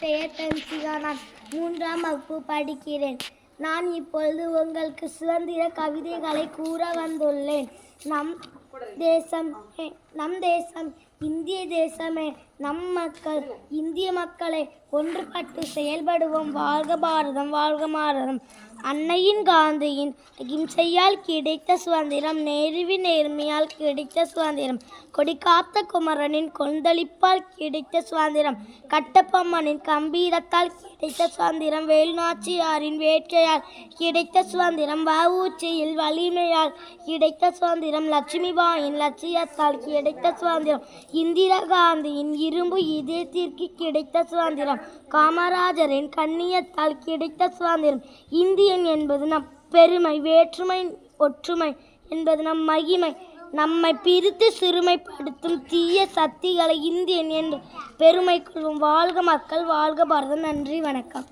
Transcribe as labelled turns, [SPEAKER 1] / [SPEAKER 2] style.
[SPEAKER 1] பெயர் தன்சிகா நான் மூன்றாம் வகுப்பு படிக்கிறேன். நான் இப்பொழுது உங்களுக்கு சுதந்திர கவிதைகளை கூற வந்துள்ளேன். நம் தேசம் நம் தேசம் இந்திய தேசமே நம் மக்கள் இந்திய மக்களை ஒன்றுபட்டு செயல்படுவோம். வாழ்க பாரதம் வாழ்க பாரதம் அன்னையின் காந்தியின் அகிம்சையால் கிடைத்த சுதந்திரம் நேருவின் நேர்மையால் கிடைத்த சுதந்திரம் கொடிகாத்த குமரனின் கொந்தளிப்பால் கிடைத்த சுதந்திரம் கட்டப்பம்மனின் கம்பீரத்தால் கிடைத்த சுதந்திரம் வேலுநாச்சியாரின் வேட்கையால் கிடைத்த சுதந்திரம் வஉச்சியில் வலிமையால் கிடைத்த சுதந்திரம் லட்சுமிபாயின் லட்சியத்தால் கிடைத்த சுதந்திரம் இந்திரா காந்தியின் இரும்பு இதயத்திற்கு கிடைத்த சுதந்திரம் காமராஜரின் கண்ணியத்தால் கிடைத்த சுதந்திரம் இந்தியன் என்பது நம் பெருமை வேற்றுமை ஒற்றுமை என்பது நம் மகிமை. நம்மை பிரித்து சிறுமைப்படுத்தும் தீய சக்திகளை இந்தியன் என்று பெருமை கொள்வோம் வாழ்க மக்கள் வாழ்க பாரதம். நன்றி வணக்கம்.